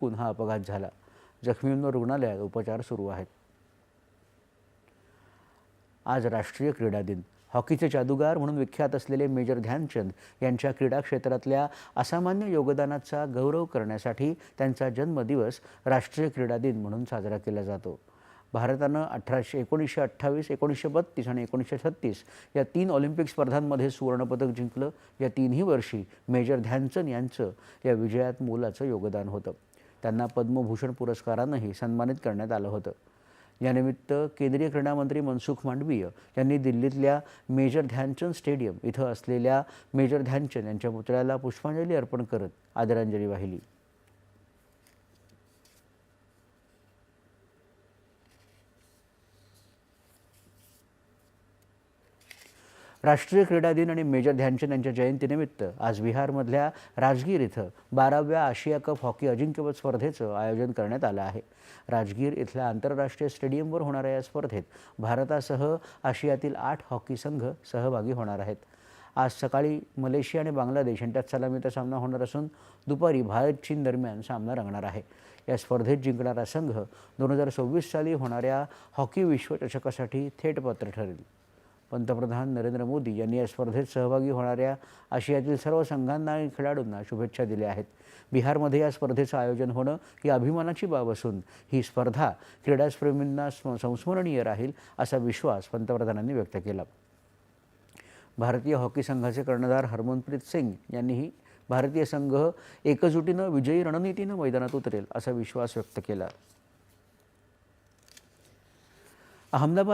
पुन्हा अपघात झाला. जखमींवर रुग्णालयात उपचार सुरू आहेत. आज राष्ट्रीय क्रीडा दिन. हॉकीचे जादूगार म्हणून विख्यात असलेले मेजर ध्यानचंद यांच्या क्रीडा क्षेत्रातल्या असामान्य योगदानाचा गौरव करण्यासाठी त्यांचा जन्मदिवस राष्ट्रीय क्रीडा दिन म्हणून साजरा केला जातो. भारतानं अठराशे एकोणीसशे अठ्ठावीस एकोणीसशे बत्तीस आणि एकोणीसशे छत्तीस या तीन ऑलिम्पिक स्पर्धांमध्ये सुवर्णपदक जिंकलं. या तीनही वर्षी मेजर ध्यानचंद यांचं या विजयात मोलाचं योगदान होतं. त्यांना पद्मभूषण पुरस्कारानंही सन्मानित करण्यात आलं होतं. यानिमित्त केंद्रीय क्रीडामंत्री मनसुख मांडवीय यांनी दिल्लीतल्या मेजर ध्यानचंद स्टेडियम इथं असलेल्या मेजर ध्यानचंद यांच्या पुतळ्याला पुष्पांजली अर्पण करत आदरांजली वाहिली. राष्ट्रीय क्रीडा दिन आणि मेजर ध्यानचंद यांच्या जयंतीनिमित्त आज बिहारमधल्या राजगीर इथं बाराव्या आशिया कप हॉकी अजिंक्यपद स्पर्धेचं आयोजन करण्यात आलं आहे. राजगीर इथल्या आंतरराष्ट्रीय स्टेडियमवर होणाऱ्या या स्पर्धेत भारतासह आशियातील आठ हॉकी संघ सहभागी होणार आहेत. आज सकाळी मलेशिया आणि बांगलादेश यांच्यात सलामीचा सामना होणार असून दुपारी भारत चीन दरम्यान सामना रंगणार आहे. या स्पर्धेत जिंकणारा संघ दोन हजार सव्वीस साली होणाऱ्या हॉकी विश्वचषकासाठी थेट पात्र ठरेल. पंतप्रधान नरेंद्र मोदी यांनी या स्पर्धेत सहभागी होणाऱ्या आशियातील सर्व संघांना आणि खेळाडूंना शुभेच्छा दिल्या आहेत. बिहारमध्ये या स्पर्धेचं आयोजन होणं ही अभिमानाची बाब असून ही स्पर्धा क्रीडाप्रेमींना स्म संस्मरणीय राहील असा विश्वास पंतप्रधानांनी व्यक्त केला. भारतीय हॉकी संघाचे कर्णधार हरमनप्रीत सिंग यांनीही भारतीय संघ एकजुटीनं विजयी रणनीतीनं मैदानात उतरेल असा विश्वास व्यक्त केला. अहमदाबाद